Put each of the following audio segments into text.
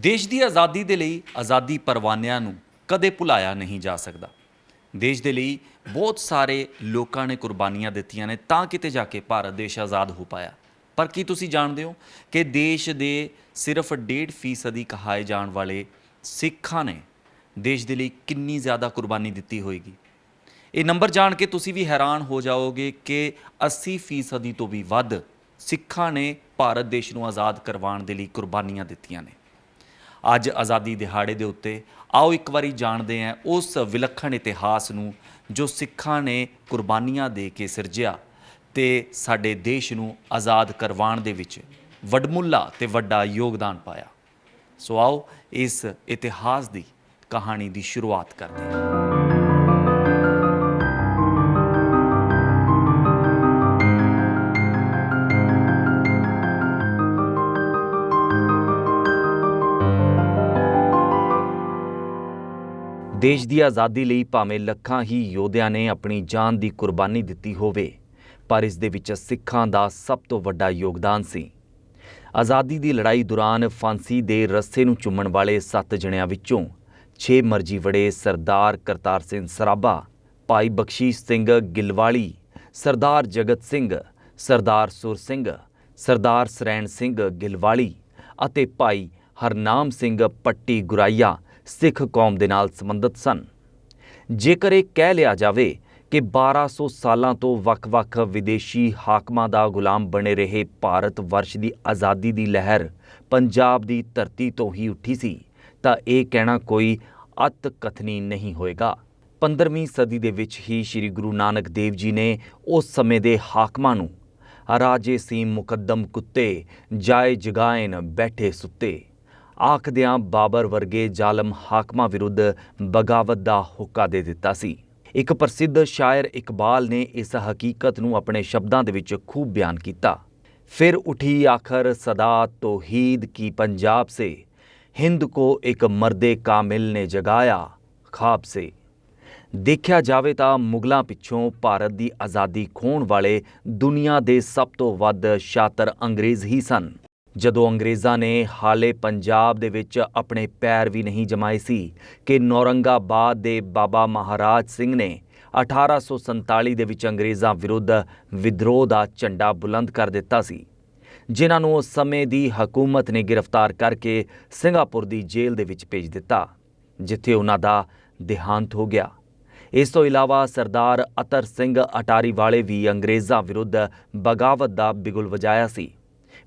ਦੇਸ਼ ਦੀ ਆਜ਼ਾਦੀ ਦੇ ਲਈ ਆਜ਼ਾਦੀ ਪਰਵਾਨਿਆਂ ਨੂੰ ਕਦੇ ਭੁਲਾਇਆ ਨਹੀਂ ਜਾ ਸਕਦਾ। ਦੇਸ਼ ਦੇ ਲਈ ਬਹੁਤ ਸਾਰੇ ਲੋਕਾਂ ਨੇ ਕੁਰਬਾਨੀਆਂ ਦਿੱਤੀਆਂ ਨੇ ਤਾਂ ਕਿਤੇ ਜਾ ਕੇ ਭਾਰਤ ਦੇਸ਼ ਆਜ਼ਾਦ ਹੋ ਪਾਇਆ। ਪਰ ਕੀ ਤੁਸੀਂ ਜਾਣਦੇ ਹੋ ਕਿ ਦੇਸ਼ ਦੇ ਸਿਰਫ 1.5 ਫੀਸਦੀ ਕਹਾਏ ਜਾਣ ਵਾਲੇ ਸਿੱਖਾਂ ਨੇ ਦੇਸ਼ ਦੇ ਲਈ ਕਿੰਨੀ ਜ਼ਿਆਦਾ ਕੁਰਬਾਨੀ ਦਿੱਤੀ ਹੋਏਗੀ? ਇਹ ਨੰਬਰ ਜਾਣ ਕੇ ਤੁਸੀਂ ਵੀ ਹੈਰਾਨ ਹੋ ਜਾਓਗੇ ਕਿ 80 ਫੀਸਦੀ ਤੋਂ ਵੀ ਵੱਧ ਸਿੱਖਾਂ ਨੇ ਭਾਰਤ ਦੇਸ਼ ਨੂੰ ਆਜ਼ਾਦ ਕਰਵਾਉਣ ਦੇ ਲਈ ਕੁਰਬਾਨੀਆਂ ਦਿੱਤੀਆਂ ਨੇ। ਅੱਜ ਆਜ਼ਾਦੀ ਦਿਹਾੜੇ ਦੇ ਉੱਤੇ ਆਓ ਇੱਕ ਵਾਰੀ ਜਾਣਦੇ ਹਾਂ ਉਸ ਵਿਲੱਖਣ ਇਤਿਹਾਸ ਨੂੰ ਜੋ ਸਿੱਖਾਂ ਨੇ ਕੁਰਬਾਨੀਆਂ ਦੇ ਕੇ ਸਿਰਜਿਆ ਤੇ ਸਾਡੇ ਦੇਸ਼ ਨੂੰ ਆਜ਼ਾਦ ਕਰਵਾਉਣ ਦੇ ਵਿੱਚ ਵਡਮੁੱਲਾ ਤੇ ਵੱਡਾ ਯੋਗਦਾਨ ਪਾਇਆ। ਸੋ ਆਓ ਇਸ ਇਤਿਹਾਸ ਦੀ ਕਹਾਣੀ ਦੀ ਸ਼ੁਰੂਆਤ ਕਰਦੇ ਹਾਂ। ਦੇਸ਼ ਦੀ ਆਜ਼ਾਦੀ ਲਈ ਭਾਵੇਂ ਲੱਖਾਂ ਹੀ ਯੋਧਿਆਂ ਨੇ ਆਪਣੀ ਜਾਨ ਦੀ ਕੁਰਬਾਨੀ ਦਿੱਤੀ ਹੋਵੇ, ਪਰ ਇਸ ਦੇ ਵਿੱਚ ਸਿੱਖਾਂ ਦਾ ਸਭ ਤੋਂ ਵੱਡਾ ਯੋਗਦਾਨ ਸੀ। ਆਜ਼ਾਦੀ ਦੀ ਲੜਾਈ ਦੌਰਾਨ ਫਾਂਸੀ ਦੇ ਰੱਸੇ ਨੂੰ ਚੁੰਮਣ ਵਾਲੇ ਸੱਤ ਜਣਿਆਂ ਵਿੱਚੋਂ 6 ਮਰਜ਼ੀ ਵੜੇ ਸਰਦਾਰ ਕਰਤਾਰ ਸਿੰਘ ਸਰਾਭਾ, ਭਾਈ ਬਖਸ਼ੀਸ਼ ਸਿੰਘ ਗਿਲਵਾਲੀ, ਸਰਦਾਰ ਜਗਤ ਸਿੰਘ, ਸਰਦਾਰ ਸੁਰ ਸਿੰਘ, ਸਰਦਾਰ ਸਰੈਣ ਸਿੰਘ ਗਿਲਵਾਲੀ ਅਤੇ ਭਾਈ ਹਰਨਾਮ ਸਿੰਘ ਪੱਟੀ ਗੁਰਾਈਆ ਸਿੱਖ ਕੌਮ ਦੇ ਨਾਲ ਸੰਬੰਧਿਤ ਸਨ। ਜੇਕਰ ਇਹ ਕਹਿ ਲਿਆ ਜਾਵੇ ਕਿ 1200 ਸਾਲਾਂ ਤੋਂ ਵੱਖ-ਵੱਖ ਵਿਦੇਸ਼ੀ ਹਾਕਮਾਂ ਦਾ ਗੁਲਾਮ ਬਣੇ ਰਹੇ ਭਾਰਤ ਵਰਸ਼ ਦੀ ਆਜ਼ਾਦੀ ਦੀ ਲਹਿਰ ਪੰਜਾਬ ਦੀ ਧਰਤੀ ਤੋਂ ਹੀ ਉੱਠੀ ਸੀ, ਤਾਂ ਇਹ ਕਹਿਣਾ ਕੋਈ ਅਤ ਕਥਨੀ ਨਹੀਂ ਹੋਏਗਾ। 15ਵੀਂ ਸਦੀ ਦੇ ਵਿੱਚ ਹੀ ਸ੍ਰੀ ਗੁਰੂ ਨਾਨਕ ਦੇਵ ਜੀ ਨੇ ਉਸ ਸਮੇਂ ਦੇ ਹਾਕਮਾਂ ਨੂੰ ਰਾਜੇ ਸੀ ਮੁਕੱਦਮ ਕੁੱਤੇ ਜਾਏ ਜਗਾਇਨ ਬੈਠੇ ਸੁੱਤੇ ਆਖਦਿਆਂ ਬਾਬਰ ਵਰਗੇ ਜ਼ਾਲਮ ਹਾਕਮਾਂ ਵਿਰੁੱਧ ਬਗਾਵਤ ਦਾ ਹੁੱਕਾ ਦੇ ਦਿੱਤਾ ਸੀ। ਇੱਕ ਪ੍ਰਸਿੱਧ ਸ਼ਾਇਰ ਇਕਬਾਲ ਨੇ ਇਸ ਹਕੀਕਤ ਨੂੰ ਆਪਣੇ ਸ਼ਬਦਾਂ ਦੇ ਵਿੱਚ ਖੂਬ ਬਿਆਨ ਕੀਤਾ। ਫਿਰ ਉਠੀ ਆਖਰ, ਸਦਾ ਤੋਹੀਦ ਕੀ ਪੰਜਾਬ ਸੇ, ਹਿੰਦ ਕੋ ਇੱਕ ਮਰਦੇ ਕਾਮਿਲ ਨੇ ਜਗਾਇਆ ਖਾਬ ਸੇ। ਦੇਖਿਆ ਜਾਵੇ ਤਾਂ ਮੁਗਲਾਂ ਪਿੱਛੋਂ ਭਾਰਤ ਦੀ ਆਜ਼ਾਦੀ ਖੋਣ ਵਾਲੇ ਦੁਨੀਆ ਦੇ ਸਭ ਤੋਂ ਵੱਧ ਸ਼ਾਤਰ ਅੰਗਰੇਜ਼ ਹੀ ਸਨ। ਜਦੋਂ ਅੰਗਰੇਜ਼ਾਂ ਨੇ ਹਾਲੇ ਪੰਜਾਬ ਦੇ ਵਿੱਚ ਆਪਣੇ ਪੈਰ ਵੀ ਨਹੀਂ ਜਮਾਏ ਸੀ ਕਿ ਨੌਰੰਗਾਬਾਦ ਦੇ ਬਾਬਾ ਮਹਾਰਾਜ ਸਿੰਘ ਨੇ 1847 ਦੇ ਵਿੱਚ ਅੰਗਰੇਜ਼ਾਂ ਵਿਰੁੱਧ ਵਿਦਰੋਹ ਦਾ ਝੰਡਾ ਬੁਲੰਦ ਕਰ ਦਿੱਤਾ ਸੀ, ਜਿਨ੍ਹਾਂ ਨੂੰ ਉਸ ਸਮੇਂ ਦੀ ਹਕੂਮਤ ਨੇ ਗ੍ਰਿਫਤਾਰ ਕਰਕੇ ਸਿੰਗਾਪੁਰ ਦੀ ਜੇਲ੍ਹ ਦੇ ਵਿੱਚ ਭੇਜ ਦਿੱਤਾ, ਜਿੱਥੇ ਉਹਨਾਂ ਦਾ ਦੇਹਾਂਤ ਹੋ ਗਿਆ। ਇਸ ਤੋਂ ਇਲਾਵਾ ਸਰਦਾਰ ਅਤਰ ਸਿੰਘ ਅਟਾਰੀ ਵਾਲੇ ਵੀ ਅੰਗਰੇਜ਼ਾਂ ਵਿਰੁੱਧ ਬਗਾਵਤ ਦਾ ਬਿਗੁਲ ਵਜਾਇਆ ਸੀ।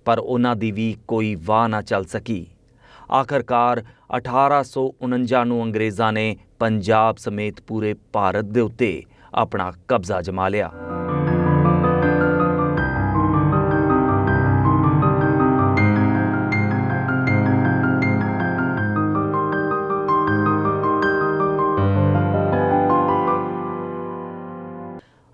ਪਰ ਉਹਨਾਂ ਦੀ ਵੀ ਕੋਈ ਵਾਹ ਨਾ ਚੱਲ ਸਕੀ। ਆਖਰਕਾਰ 1849 ਨੂੰ ਅੰਗਰੇਜ਼ਾਂ ਨੇ ਪੰਜਾਬ ਸਮੇਤ ਪੂਰੇ ਭਾਰਤ ਦੇ ਉੱਤੇ ਆਪਣਾ ਕਬਜ਼ਾ ਜਮਾ ਲਿਆ।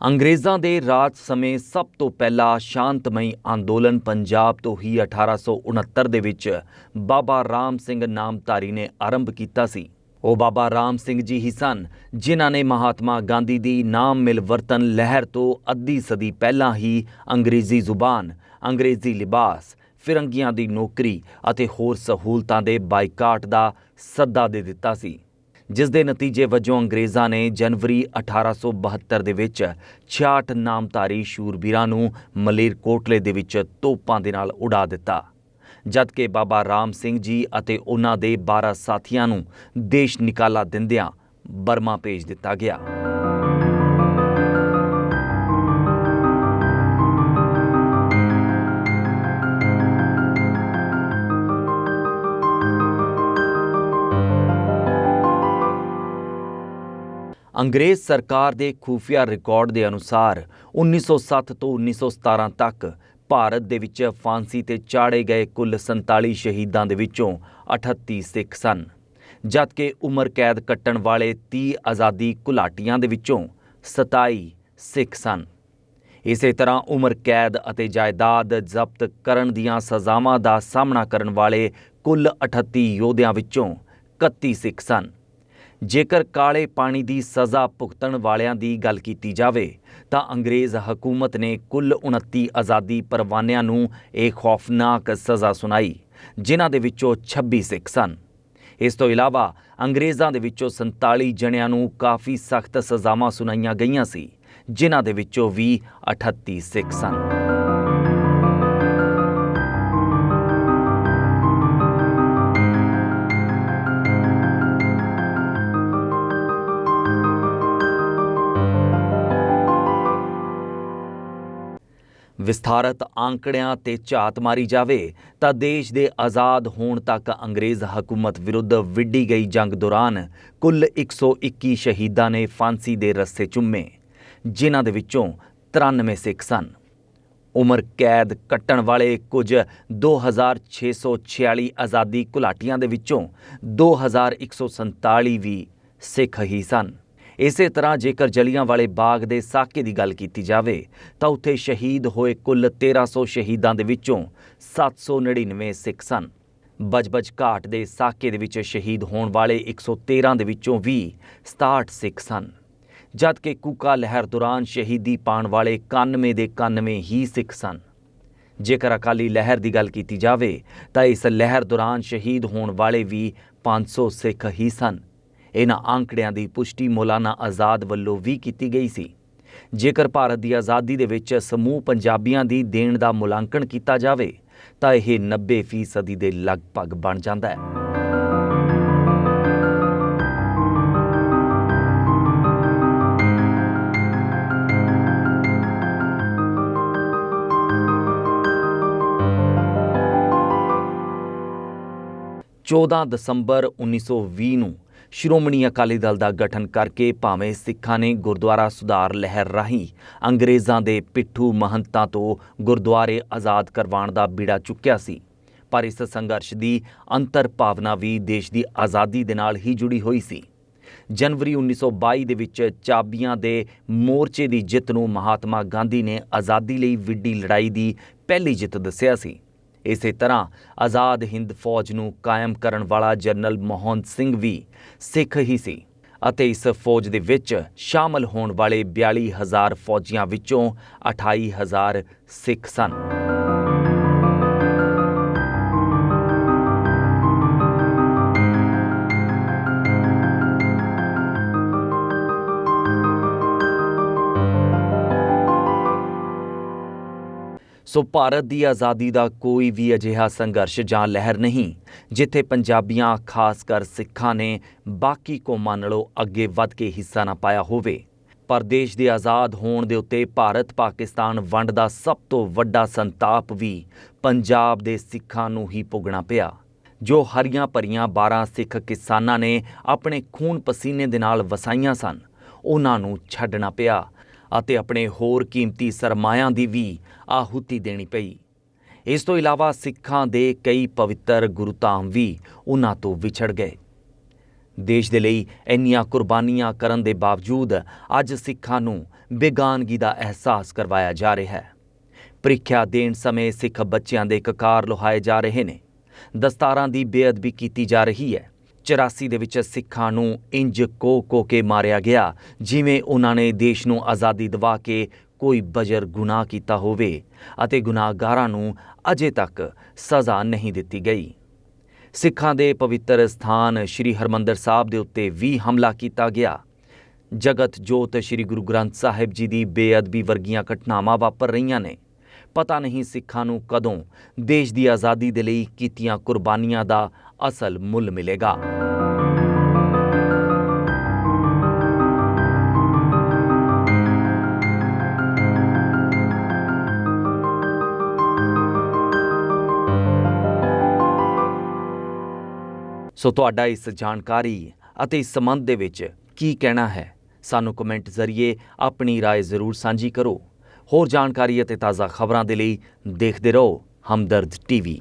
ਅੰਗਰੇਜ਼ਾਂ ਦੇ ਰਾਜ ਸਮੇਂ ਸਭ ਤੋਂ ਪਹਿਲਾ ਸ਼ਾਂਤਮਈ ਅੰਦੋਲਨ ਪੰਜਾਬ ਤੋਂ ਹੀ 1869 ਦੇ ਵਿੱਚ ਬਾਬਾ ਰਾਮ ਸਿੰਘ ਨਾਮਧਾਰੀ ਨੇ ਆਰੰਭ ਕੀਤਾ ਸੀ। ਉਹ ਬਾਬਾ ਰਾਮ ਸਿੰਘ ਜੀ ਹੀ ਸਨ, ਜਿਨ੍ਹਾਂ ਨੇ ਮਹਾਤਮਾ ਗਾਂਧੀ ਦੀ ਨਾਮ ਮਿਲ ਵਰਤਨ ਲਹਿਰ ਤੋਂ ਅੱਧੀ ਸਦੀ ਪਹਿਲਾਂ ਹੀ ਅੰਗਰੇਜ਼ੀ ਜ਼ੁਬਾਨ, ਅੰਗਰੇਜ਼ੀ ਲਿਬਾਸ, ਫਿਰੰਗੀਆਂ ਦੀ ਨੌਕਰੀ ਅਤੇ ਹੋਰ ਸਹੂਲਤਾਂ ਦੇ ਬਾਈਕਾਟ ਦਾ ਸੱਦਾ ਦੇ ਦਿੱਤਾ ਸੀ। ਜਿਸ ਦੇ ਨਤੀਜੇ ਵਜੋਂ ਅੰਗਰੇਜ਼ਾਂ ਨੇ ਜਨਵਰੀ 1872 ਦੇ ਵਿੱਚ 66 ਨਾਮਧਾਰੀ ਸ਼ੂਰਬੀਰਾਂ ਨੂੰ ਮਲੇਰਕੋਟਲੇ ਦੇ ਵਿੱਚ ਤੋਪਾਂ ਦੇ ਨਾਲ ਉਡਾ ਦਿੱਤਾ। ਜਦਕਿ ਬਾਬਾ ਰਾਮ ਸਿੰਘ ਜੀ ਅਤੇ ਉਹਨਾਂ ਦੇ 12 ਸਾਥੀਆਂ ਨੂੰ ਦੇਸ਼ ਨਿਕਾਲਾ ਦਿੰਦਿਆਂ ਬਰਮਾ ਭੇਜ ਦਿੱਤਾ ਗਿਆ। ਅੰਗਰੇਜ਼ ਸਰਕਾਰ ਦੇ ਖੂਫੀਆ ਰਿਕਾਰਡ ਦੇ ਅਨੁਸਾਰ 1907 ਤੋਂ 1917 ਤੱਕ ਭਾਰਤ ਦੇ ਵਿੱਚ ਫਾਂਸੀ ਤੇ ਚਾੜੇ ਗਏ ਕੁੱਲ 47 ਸ਼ਹੀਦਾਂ ਦੇ ਵਿੱਚੋਂ 38 ਸਿੱਖ ਸਨ, ਜਦਕਿ ਉਮਰ ਕੈਦ ਕੱਟਣ ਵਾਲੇ 30 ਆਜ਼ਾਦੀ ਘੁਲਾਟੀਆਂ ਦੇ ਵਿੱਚੋਂ 27 ਸਿੱਖ ਸਨ। ਇਸੇ ਤਰ੍ਹਾਂ ਉਮਰ ਕੈਦ ਅਤੇ ਜਾਇਦਾਦ ਜ਼ਬਤ ਕਰਨ ਦੀਆਂ ਸਜ਼ਾਵਾਂ ਦਾ ਸਾਹਮਣਾ ਕਰਨ ਵਾਲੇ ਕੁੱਲ 38 ਯੋਧਿਆਂ ਵਿੱਚੋਂ 31 ਸਿੱਖ ਸਨ। ਜੇਕਰ ਕਾਲੇ ਪਾਣੀ ਦੀ ਸਜ਼ਾ ਭੁਗਤਣ ਵਾਲਿਆਂ ਦੀ ਗੱਲ ਕੀਤੀ ਜਾਵੇ, ਤਾਂ ਅੰਗਰੇਜ਼ ਹਕੂਮਤ ਨੇ ਕੁੱਲ 29 ਆਜ਼ਾਦੀ ਪਰਵਾਨਿਆਂ ਨੂੰ ਇਹ ਖੌਫਨਾਕ ਸਜ਼ਾ ਸੁਣਾਈ, ਜਿਨ੍ਹਾਂ ਦੇ ਵਿੱਚੋਂ 26 ਸਿੱਖ ਸਨ। ਇਸ ਤੋਂ ਇਲਾਵਾ ਅੰਗਰੇਜ਼ਾਂ ਦੇ ਵਿੱਚੋਂ 47 ਜਣਿਆਂ ਨੂੰ ਕਾਫੀ ਸਖਤ ਸਜ਼ਾਵਾਂ ਸੁਣਾਈਆਂ ਗਈਆਂ ਸੀ, ਜਿਨ੍ਹਾਂ ਦੇ ਵਿੱਚੋਂ ਵੀ 38 ਸਿੱਖ ਸਨ। ਵਿਸਥਾਰਤ ਆંકੜਿਆਂ ਤੇ ਝਾਤ ਮਾਰੀ ਜਾਵੇ ਤਾਂ ਦੇਸ਼ ਦੇ ਆਜ਼ਾਦ ਹੋਣ ਤੱਕ ਅੰਗਰੇਜ਼ ਹਕੂਮਤ ਵਿਰੁੱਧ ਵਿੱਢੀ ਗਈ ਜੰਗ ਦੌਰਾਨ ਕੁੱਲ 121 ਸ਼ਹੀਦਾਂ ਨੇ ਫਾਂਸੀ ਦੇ ਰੱਸੇ ਚੁੰਮੇ, ਜਿਨ੍ਹਾਂ ਦੇ ਵਿੱਚੋਂ 93 ਸਿੱਖ ਸਨ। ਉਮਰ ਕੈਦ ਕੱਟਣ ਵਾਲੇ ਕੁਝ 2646 ਆਜ਼ਾਦੀ ਘੁਲਾਟੀਆਂ ਦੇ ਵਿੱਚੋਂ 2147 ਵੀ ਸਿੱਖ ਹੀ ਸਨ। ਇਸੇ ਤਰ੍ਹਾਂ ਜੇਕਰ ਜਲੀਆਂ ਵਾਲੇ ਬਾਗ ਦੇ ਸਾਕੇ ਦੀ ਗੱਲ ਕੀਤੀ ਜਾਵੇ, ਤਾਂ ਉੱਥੇ ਸ਼ਹੀਦ ਹੋਏ ਕੁੱਲ 1300 ਸ਼ਹੀਦਾਂ ਦੇ ਵਿੱਚੋਂ 799 ਸਿੱਖ ਸਨ। ਬਜਬਜ ਘਾਟ ਦੇ ਸਾਕੇ ਦੇ ਵਿੱਚ ਸ਼ਹੀਦ ਹੋਣ ਵਾਲੇ 113 ਦੇ ਵਿੱਚੋਂ ਵੀ 67 ਸਿੱਖ ਸਨ। ਜਦ ਕਿ ਕੂਕਾ ਲਹਿਰ ਦੌਰਾਨ ਸ਼ਹੀਦੀ ਪਾਣ ਵਾਲੇ 91 ਦੇ 91 ਹੀ ਸਿੱਖ ਸਨ। ਜੇਕਰ ਅਕਾਲੀ ਲਹਿਰ ਦੀ ਗੱਲ ਕੀਤੀ ਜਾਵੇ, ਤਾਂ ਇਸ ਲਹਿਰ ਦੌਰਾਨ ਸ਼ਹੀਦ ਹੋਣ ਵਾਲੇ ਵੀ 500 ਸਿੱਖ ਹੀ ਸਨ। ਇਹਨਾਂ ਆંકੜਿਆਂ ਦੀ ਪੁਸ਼ਟੀ ਮੌਲਾਨਾ ਆਜ਼ਾਦ ਵੱਲੋਂ ਵੀ ਕੀਤੀ ਗਈ ਸੀ। ਜੇਕਰ ਭਾਰਤ ਦੀ ਆਜ਼ਾਦੀ ਦੇ ਵਿੱਚ ਸਮੂਹ ਪੰਜਾਬੀਆਂ ਦੀ ਦੇਣ ਦਾ ਮੁਲਾਂਕਣ ਕੀਤਾ ਜਾਵੇ, ਤਾਂ ਇਹ 90% ਦੇ ਲਗਭਗ ਬਣ ਜਾਂਦਾ ਹੈ। ਚੌਦਾਂ ਦਸੰਬਰ 1920 ਨੂੰ ਸ਼੍ਰੋਮਣੀ ਅਕਾਲੀ ਦਲ ਦਾ ਗਠਨ ਕਰਕੇ ਭਾਵੇਂ ਸਿੱਖਾਂ ਨੇ ਗੁਰਦੁਆਰਾ ਸੁਧਾਰ ਲਹਿਰ ਰਾਹੀਂ ਅੰਗਰੇਜ਼ਾਂ ਦੇ ਪਿੱਠੂ ਮਹੰਤਾਂ ਤੋਂ ਗੁਰਦੁਆਰੇ ਆਜ਼ਾਦ ਕਰਵਾਉਣ ਦਾ ਬੀੜਾ ਚੁੱਕਿਆ ਸੀ, ਪਰ ਇਸ ਸੰਘਰਸ਼ ਦੀ ਅੰਤਰ ਭਾਵਨਾ ਵੀ ਦੇਸ਼ ਦੀ ਆਜ਼ਾਦੀ ਦੇ ਨਾਲ ਹੀ ਜੁੜੀ ਹੋਈ ਸੀ। ਜਨਵਰੀ 1922 ਦੇ ਵਿੱਚ ਚਾਬੀਆਂ ਦੇ ਮੋਰਚੇ ਦੀ ਜਿੱਤ ਨੂੰ ਮਹਾਤਮਾ ਗਾਂਧੀ ਨੇ ਆਜ਼ਾਦੀ ਲਈ ਵਿੱਢੀ ਲੜਾਈ ਦੀ ਪਹਿਲੀ ਜਿੱਤ ਦੱਸਿਆ ਸੀ। ਇਸੇ ਤਰ੍ਹਾਂ ਆਜ਼ਾਦ ਹਿੰਦ ਫੌਜ ਨੂੰ ਕਾਇਮ ਕਰਨ ਵਾਲਾ ਜਨਰਲ ਮੋਹਨ ਸਿੰਘ ਵੀ ਸਿੱਖ ਹੀ ਸੀ ਅਤੇ ਇਸ ਫੌਜ ਦੇ ਵਿੱਚ ਸ਼ਾਮਲ ਹੋਣ ਵਾਲੇ 42000 ਫੌਜੀਆਂ ਵਿੱਚੋਂ 28000 ਸਿੱਖ ਸਨ। ਸੋ ਭਾਰਤ ਦੀ ਆਜ਼ਾਦੀ ਦਾ ਕੋਈ ਵੀ ਅਜਿਹਾ ਸੰਘਰਸ਼ ਜਾਂ ਲਹਿਰ ਨਹੀਂ, ਜਿੱਥੇ ਪੰਜਾਬੀਆਂ ਖਾਸ ਕਰ ਸਿੱਖਾਂ ਨੇ ਬਾਕੀ ਕੌਮਾਂ ਨਾਲੋਂ ਅੱਗੇ ਵੱਧ ਕੇ ਹਿੱਸਾ ਨਾ ਪਾਇਆ ਹੋਵੇ। ਪਰ ਦੇਸ਼ ਦੇ ਆਜ਼ਾਦ ਹੋਣ ਦੇ ਉੱਤੇ ਭਾਰਤ ਪਾਕਿਸਤਾਨ ਵੰਡ ਦਾ ਸਭ ਤੋਂ ਵੱਡਾ ਸੰਤਾਪ ਵੀ ਪੰਜਾਬ ਦੇ ਸਿੱਖਾਂ ਨੂੰ ਹੀ ਭੁਗਣਾ ਪਿਆ, ਜੋ ਹਰੀਆਂ ਭਰੀਆਂ 12 ਸਿੱਖ ਕਿਸਾਨਾਂ ਨੇ ਆਪਣੇ ਖੂਨ ਪਸੀਨੇ ਦੇ ਨਾਲ ਵਸਾਈਆਂ ਸਨ। ਉਹਨਾਂ ਨੂੰ ਛੱਡਣਾ ਪਿਆ। ਅਤੇ ਆਪਣੇ ਹੋਰ ਕੀਮਤੀ ਸਰਮਾਇਆਂ ਦੀ ਵੀ ਆਹੂਤੀ ਦੇਣੀ ਪਈ। ਇਸ ਤੋਂ ਇਲਾਵਾ ਸਿੱਖਾਂ ਦੇ ਕਈ ਪਵਿੱਤਰ ਗੁਰੂਧਾਮ ਵੀ ਉਹਨਾਂ ਤੋਂ ਵਿਛੜ ਗਏ। ਦੇਸ਼ ਦੇ ਲਈ ਇੰਨੀਆਂ ਕੁਰਬਾਨੀਆਂ ਕਰਨ ਦੇ ਬਾਵਜੂਦ ਅੱਜ ਸਿੱਖਾਂ ਨੂੰ ਬੇਗਾਨਗੀ ਦਾ ਅਹਿਸਾਸ ਕਰਵਾਇਆ ਜਾ ਰਿਹਾ ਹੈ। ਪ੍ਰੀਖਿਆ ਦੇਣ ਸਮੇਂ ਸਿੱਖ ਬੱਚਿਆਂ ਦੇ ਕਕਾਰ ਲੁਹਾਏ ਜਾ ਰਹੇ ਨੇ। ਦਸਤਾਰਾਂ ਦੀ ਬੇਅਦਬੀ ਕੀਤੀ ਜਾ ਰਹੀ ਹੈ। 84 ਦੇ ਵਿੱਚ ਸਿੱਖਾਂ ਨੂੰ ਇੰਜ ਕੋ ਕੋ ਕੇ ਮਾਰਿਆ ਗਿਆ, ਜਿਵੇਂ ਉਹਨਾਂ ਨੇ ਦੇਸ਼ ਨੂੰ ਆਜ਼ਾਦੀ ਦਿਵਾ ਕੇ ਕੋਈ ਬਜਰ ਗੁਨਾਹ ਕੀਤਾ ਹੋਵੇ ਅਤੇ ਗੁਨਾਹਗਾਰਾਂ ਨੂੰ ਅਜੇ ਤੱਕ ਸਜ਼ਾ ਨਹੀਂ ਦਿੱਤੀ ਗਈ। ਸਿੱਖਾਂ ਦੇ ਪਵਿੱਤਰ ਸਥਾਨ ਸ੍ਰੀ ਹਰਮੰਦਰ ਸਾਹਿਬ ਦੇ ਉੱਤੇ ਵੀ ਹਮਲਾ ਕੀਤਾ ਗਿਆ। ਜਗਤ ਜੋਤ ਸ੍ਰੀ ਗੁਰੂ ਗ੍ਰੰਥ ਸਾਹਿਬ ਜੀ ਦੀ ਬੇਅਦਬੀ ਵਰਗੀਆਂ ਘਟਨਾਵਾਂ ਵਾਪਰ ਰਹੀਆਂ ਨੇ। ਪਤਾ ਨਹੀਂ ਸਿੱਖਾਂ ਨੂੰ ਕਦੋਂ ਦੇਸ਼ ਦੀ ਆਜ਼ਾਦੀ ਦੇ ਲਈ ਕੀਤੀਆਂ ਕੁਰਬਾਨੀਆਂ ਦਾ ਅਸਲ ਮੁੱਲ ਮਿਲੇਗਾ ਸੋ ਤੁਹਾਡਾ ਇਸ ਜਾਣਕਾਰੀ ਅਤੇ ਇਸ ਸੰਬੰਧ ਦੇ ਵਿੱਚ ਕੀ ਕਹਿਣਾ ਹੈ ਸਾਨੂੰ ਕਮੈਂਟ ਜ਼ਰੀਏ ਆਪਣੀ رائے ਜ਼ਰੂਰ ਸਾਂਝੀ ਕਰੋ ਹੋਰ ਜਾਣਕਾਰੀ ਅਤੇ ਤਾਜ਼ਾ ਖਬਰਾਂ ਦੇ ਲਈ ਦੇਖਦੇ ਰਹੋ ਹਮਦਰਦ ਟੀਵੀ।